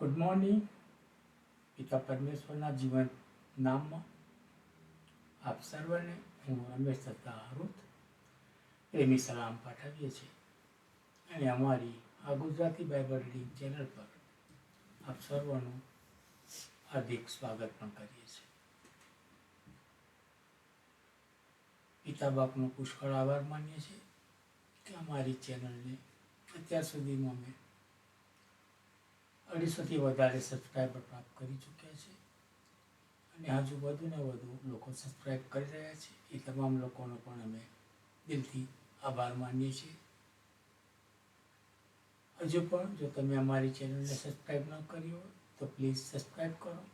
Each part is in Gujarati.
ગુડ મોર્નિંગ પિતા પરમેશ્વરના જીવન નામમાં આપ સર્વને હું રમેશ દત્તા આરુત પ્રેમી સલામ પાઠવીએ છીએ. અને અમારી આ ગુજરાતી બાઇબલ રીડિંગ ચેનલ પર આપ સર્વનું હાર્દિક સ્વાગત પણ કરીએ છીએ. પિતા બાપનો પુષ્કળ આભાર માનીએ છીએ કે અમારી ચેનલને અત્યાર સુધીમાં અમે અઢીસોથી વધારે સબસ્ક્રાઈબર પ્રાપ્ત કરી ચૂક્યા છે. અને હજુ વધુ ને વધુ લોકો સબસ્ક્રાઈબ કરી રહ્યા છે. એ તમામ લોકોનો પણ અમે દિલથી આભાર માનીએ છીએ. હજુ પણ જો તમે અમારી ચેનલને સબસ્ક્રાઈબ ન કરી હોય, તો પ્લીઝ સબસ્ક્રાઈબ કરો.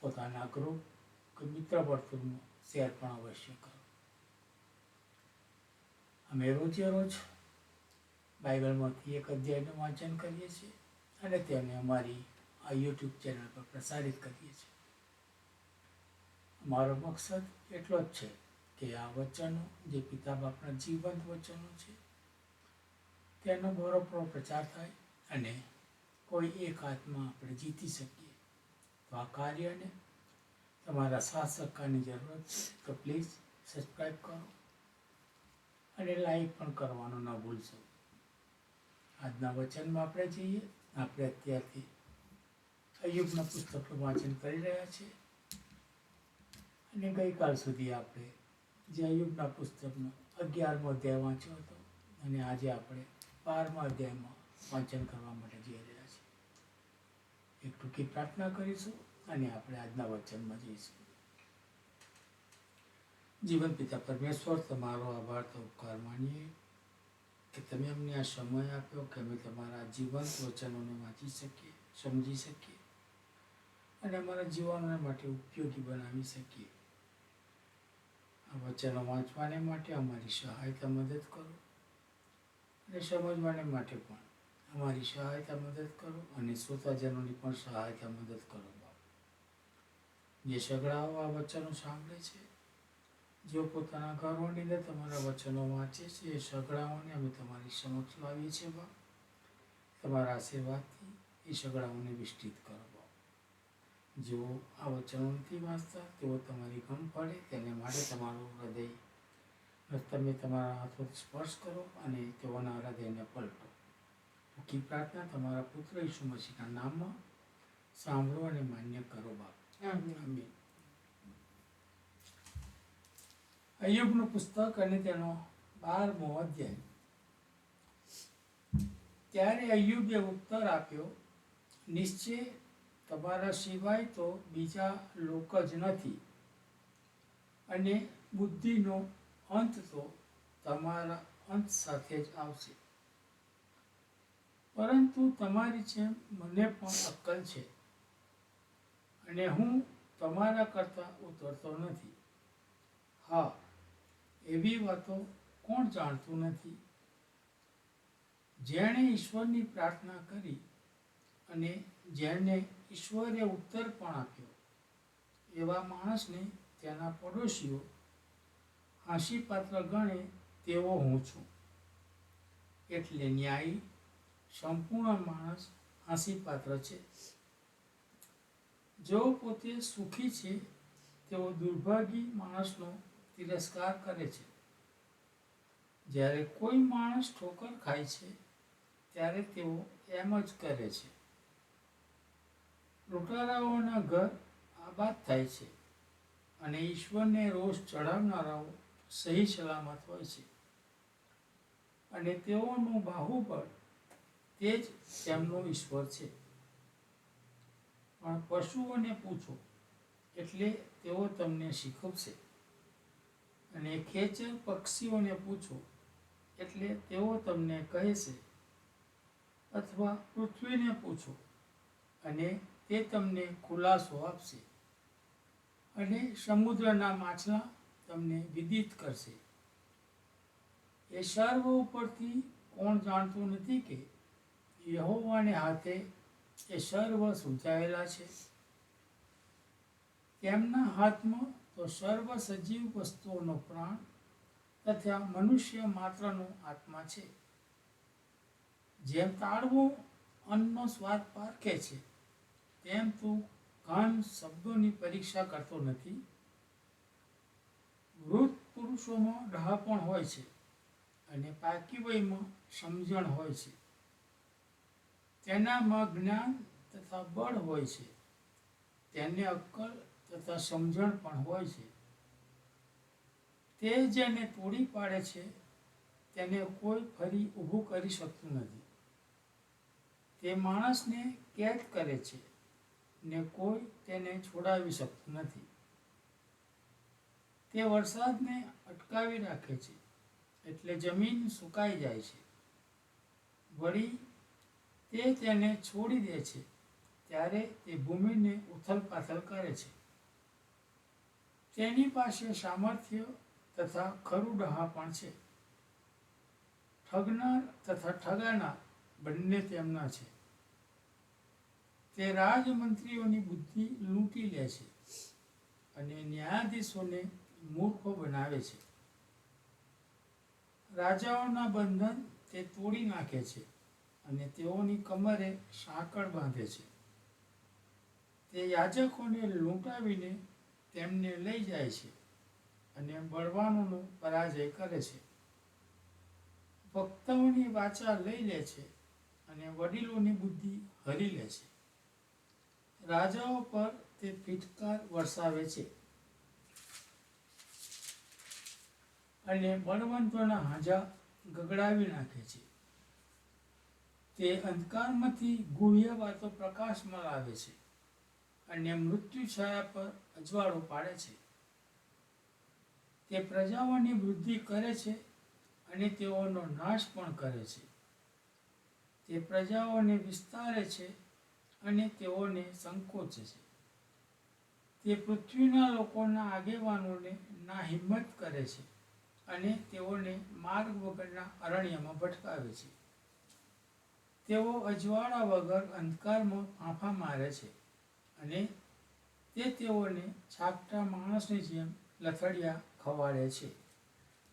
પોતાના ગ્રુપ કે મિત્ર વર્તુળમાં શેર પણ અવશ્ય કરો. અમે રોજે રોજ બાઇબલમાંથી એક અધ્યાયનું વાંચન કરીએ છીએ. અને તેને અમારી આ યુટ્યુબ ચેનલ પર પ્રસારિત કરીએ છીએ. અમારો મકસદ એટલો જ છે કે આ વચનો, જે પિતા બાપના જીવંત વચનો છે, તેનો ગૌરવપૂર્ણ પ્રચાર થાય અને કોઈ એક હાથમાં આપણે જીતી શકીએ. તો આ કાર્યને તમારા સાથ સહકારની જરૂરત છે તો પ્લીઝ સબસ્ક્રાઈબ કરો અને લાઈક પણ કરવાનું ન ભૂલશો. આજના વચનમાં આપણે જઈએ. આપણે અત્યારથી અયુબના પુસ્તકનું વાંચન કરી રહ્યા છીએ. અને ગઈકાલ સુધી આપણે જે અયુબના પુસ્તકનો અગિયારમો અધ્યાય વાંચ્યો હતો, અને આજે આપણે બારમા અધ્યાયમાં વાંચન કરવા માટે જઈ રહ્યા છીએ. એક ટૂંકી પ્રાર્થના કરીશું અને આપણે આજના વચનમાં જઈશું. જીવન પિતા પરમેશ્વર, તમારો આભાર, તો ઉપકાર માનીએ. કે તમે અમને આ સમય આપ્યો કે અમે તમારા જીવંત વચનોને વાંચી શકીએ, સમજી શકીએ અને અમારા જીવનને માટે ઉપયોગી બનાવી શકીએ. આ વચનો વાંચવાને માટે અમારી સહાયતા મદદ કરો અને સમજવાને માટે પણ અમારી સહાયતા મદદ કરો અને શ્રોતાજનોની પણ સહાયતા મદદ કરો બાપ. જે સગડાઓ આ વચનો સાંભળે છે જેઓ પોતાના ઘરોની અંદર તમારા વચનો વાંચે છે એ સગડાઓને અમે તમારી સમક્ષ લાવીએ છીએ બાપ તમારા આશીર્વાદથી એ સગડાઓને વિસ્તૃત કરો બાપ જેઓ આ વચનો નથી વાંચતા તેઓ તમારી ગમ પડે તેને માટે તમારું હૃદય તમે તમારા હાથો સ્પર્શ કરો અને તેઓના હૃદયને પલટો. ટૂંકી પ્રાર્થના તમારા પુત્ર ઈસુ મસીના નામમાં સાંભળો અને માન્ય કરો બાપ આમીન. અયુબનું પુસ્તક અને તેનો બારમો અધ્યાય. ત્યારે અયુબે ઉત્તર આપ્યો, નિશ્ચય તમારા સિવાય તો બીજા લોક જ નથી. અને બુદ્ધિનો અંત તો તમારા અંત સાથે જ આવશે. પરંતુ તમારી જેમ મને પણ અક્કલ છે. અને હું તમારા કરતાં ઉતરતો નથી. હા એવી વાતો કોણ જાણતું નથી? જેણે ઈશ્વરની પ્રાર્થના કરી અને જેણે ઈશ્વરે ઉત્તર પણ આપ્યો. એવા માણસને તેના પડોશીઓ, હાંસીપાત્ર ગણે તેવો હું છું. એટલે ન્યાયી, સંપૂર્ણ માણસ હાંસીપાત્ર છે. જેઓ પોતે સુખી છે, તેઓ દુર્ભાગી માણસનો તિરસ્કાર કરે છે. જ્યારે કોઈ માણસ ઠોકર ખાય છે, ત્યારે તેઓ એમ જ કરે છે. લૂંટારાઓના ઘર આબાદ થાય છે અને ઈશ્વરને રોષ ચડાવનારાઓ સહી સલામત હોય છે. અને તેઓનું બાહુબળ તે જ તેમનો ઈશ્વર છે. પણ પશુઓને પૂછો, એટલે તેઓ તમને શીખવશે. અને ખેંચે પક્ષીઓને પૂછો, એટલે તેઓ તમને કહેશે, અથવા પૃથ્વીને પૂછો, અને તે તમને ખુલાસો આપશે, અને સમુદ્રના માછલા તમને વિદિત કરશે. એ સર્વ ઉપરથી કોણ જાણતું નથી કે યહોવાને હાથે એ સર્વ સૂચાયેલા છે? તેમના હાથમાં તો સર્વ સજીવ વસ્તુઓનો પ્રાણ તથા મનુષ્ય માત્રનો આત્મા છે. જેમ તાળવો અન્નનો સ્વાદ પારખે છે, તેમ તું ઘન શબ્દોની પરીક્ષા કરતો નથી. વૃદ્ધ પુરુષોમાં ડહાપણ હોય છે અને પાકી વયમાં સમજણ હોય છે. તેનામાં જ્ઞાન તથા બળ હોય છે. તેને અક્કલ તથા સમજણ પણ હોય છે. તે જેને તોડી પાડે છે, તેને કોઈ ફરી ઊભું કરી શકતું નથી. તે માણસને કેદ કરે છે ને કોઈ તેને છોડાવી શકતું નથી. તે વરસાદને અટકાવી રાખે છે એટલે જમીન સુકાઈ જાય છે. વળી તે તેને છોડી દે છે, ત્યારે તે ભૂમિને ઉથલ પાથલ કરે છે. તેની પાસે સામર્થ્ય તથા ખરું ડહાપણ છે. ઠગનાર તથા ઠગાનાર બંને તેમના છે. તે રાજમંત્રીઓની બુદ્ધિ લૂંટી લે છે અને ન્યાયાધીશોને મૂર્ખો બનાવે છે. રાજાઓના બંધન તે તોડી નાખે છે અને તેઓની કમરે સાંકળ બાંધે છે. તે યાજકોને લૂંટાવીને તેમને લઈ જાય છે અને બળવાનોનો પરાજય કરે છે. વક્તાઓની વાચા લઈ લે છે અને વડીલોની બુદ્ધિ હરી લે છે. રાજાઓ પર તે ફિટકાર વરસાવે છે. અને બળવંતોના હાજા ગગડાવી નાખે છે. તે અંધકારમાંથી ગુહ્ય વાતો પ્રકાશમાં લાવે છે. અને મૃત્યુ છાયા પર અજવાળો પાડે છે. તે પ્રજાઓની વૃદ્ધિ કરે છે અને તેઓનો નાશ પણ કરે છે. તે પ્રજાઓને વિસ્તારે છે અને તેઓને સંકોચે છે. તે પૃથ્વીના લોકોના આગેવાનોને ના હિંમત કરે છે અને તેઓને માર્ગ વગરના અરણ્યમાં ભટકાવે છે. તેઓ અજવાળા વગર અંધકારમાં ફાંફા મારે છે. અને તે તેઓને છાપટા માણસની જેમ લથડિયા ખવાડે છે.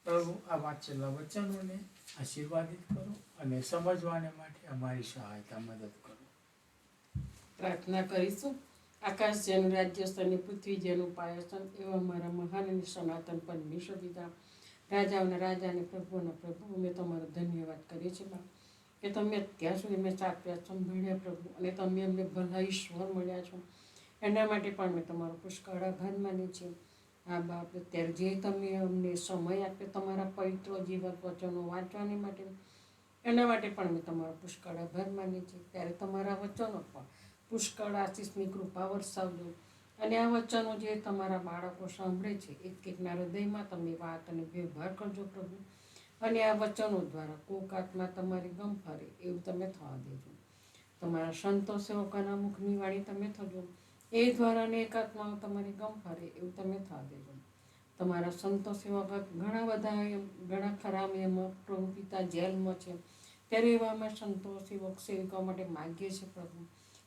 પ્રભુ, આ વાંચેલા વચનોને આશીર્વાદિત કરો અને સમજવાને માટે અમારી સહાયતા મદદ કરો. પ્રાર્થના કરીશું. આકાશ જેનું રાજ્ય સ્તરની પૃથ્વી જેનું પાયસન એવા અમારા મહાન અને સનાતન પરમેશ્વર પિતા, રાજાઓના રાજા અને પ્રભુઓના પ્રભુ, અમે તમારો ધન્યવાદ કરીએ છીએ કે તમે અત્યાર સુધી મેં સાપ્યા સંભાળ્યા પ્રભુ, અને તમે અમને ભલા ઈશ્વર મળ્યા છો. એના માટે પણ મેં તમારો પુષ્કળ આભાર માની છે. આ બાપ અત્યારે જે તમે અમને સમય આપ્યો તમારા પવિત્ર જીવન વચનો વાંચવાની માટે, એના માટે પણ મેં તમારો પુષ્કળ આભાર માની છે. ત્યારે તમારા વચનો પણ પુષ્કળ આશીષની કૃપા વરસાવજો. અને આ વચનો જે તમારા બાળકો સાંભળે છે એક એકના હૃદયમાં તમે વાત અને વ્યવહાર કરજો પ્રભુ. અને આ વચનો દ્વારા કોક આત્મા તમારી ગમ ફરે એવું તમે થવા દેજો. તમારા સંતો સેવકોના મુખની વાણી તમે થજો. એ દ્વારા એકાત્મા તમારી ગમ ફરે એવું તમે થવા દેજો. તમારા સંતો સેવક ઘણા બધા એમ, ઘણા ખરાબ એમાં પ્રભુ પિતા જેલમાં છે. ત્યારે એવા અમે સંતો સેવક સેવિકા માટે માગીએ છીએ પ્રભુ,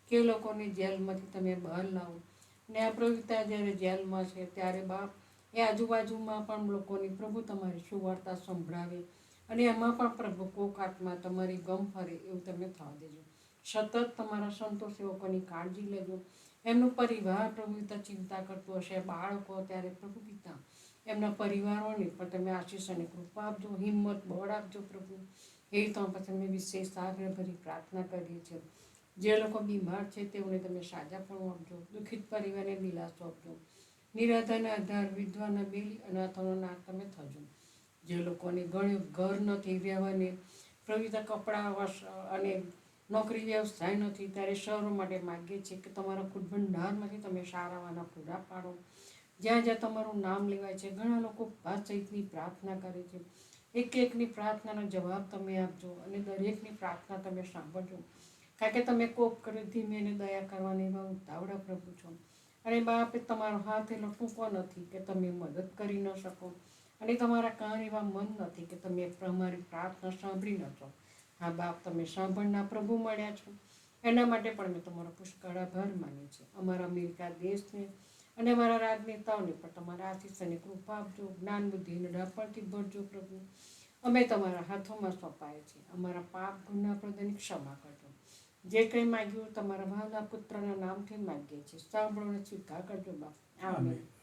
કે લોકોને જેલમાંથી તમે બહાર લાવો. ને આ પ્રભુ પિતા જ્યારે જેલમાં છે, ત્યારે બાપ એ આજુબાજુમાં પણ લોકોની પ્રભુ તમારી સુવાર્તા સંભળાવે. અને એમાં પણ પ્રભુ કોક આત્મા તમારી ગમ ફરે એવું તમે થવા દેજો. સતત તમારા સંતો સેવકોની કાળજી લેજો. એમનું પરિવાર પ્રભુ પિતા ચિંતા કરતું હશે, બાળકો ત્યારે પ્રભુ પિતા એમના પરિવારોને પણ તમે આશીષ અને કૃપા આપજો, હિંમત, બળ આપજો પ્રભુ. એ તો પછી અમે વિશેષ આગ્રહભરી પ્રાર્થના કરીએ છીએ. જે લોકો બીમાર છે તેઓને તમે સાજાપણું આપજો, દુઃખિત પરિવારને દિલાસો આપજો. નિરાધાના આધાર, વિધવાના બેલી, અનાથોનો નાક તમે થજો. જે લોકોને ઘણું ઘર નથી રહેવાને પ્રવિતા કપડાં અને નોકરી વ્યવસાય નથી, ત્યારે શહેરો માટે માગીએ છીએ કે તમારા ખુદ ભંડારમાંથી તમે સારાવાના પૂરા પાડો. જ્યાં જ્યાં તમારું નામ લેવાય છે, ઘણા લોકો સહિતની પ્રાર્થના કરે છે. એક એકની પ્રાર્થનાનો જવાબ તમે આપજો અને દરેકની પ્રાર્થના તમે સાંભળજો. કારણ કે તમે કોપ કર્યો ધીમે અને દયા કરવાની એવા ઉતાવળા પ્રભુ છો. અને બાપે તમારો હાથ એટલો ટૂંકો નથી કે તમે મદદ કરી ન શકો. અને તમારા કાન એવા મન નથી કે તમે અમારી પ્રાર્થના સાંભળી ન શકો. હા બાપ તમે સાંભળના પ્રભુ મળ્યા છો. એના માટે પણ મેં તમારો પુષ્કળ આભાર માન્યો છે. અમારા અમેરિકા દેશને અને અમારા રાજનેતાઓને પણ તમારા આશીષ અને કૃપા આપજો જ્ઞાન બુદ્ધિ અને ડપણથી ભરજો પ્રભુ. અમે તમારા હાથોમાં સોંપાય છે અમારા પાપ ગુના પ્રદાની ક્ષમા કરજો. જે કંઈ માગ્યું તમારા ભાવના પુત્રના નામથી માગીએ છીએ. સાંભળો સ્વીકાર કરજો બાપ. આમેન.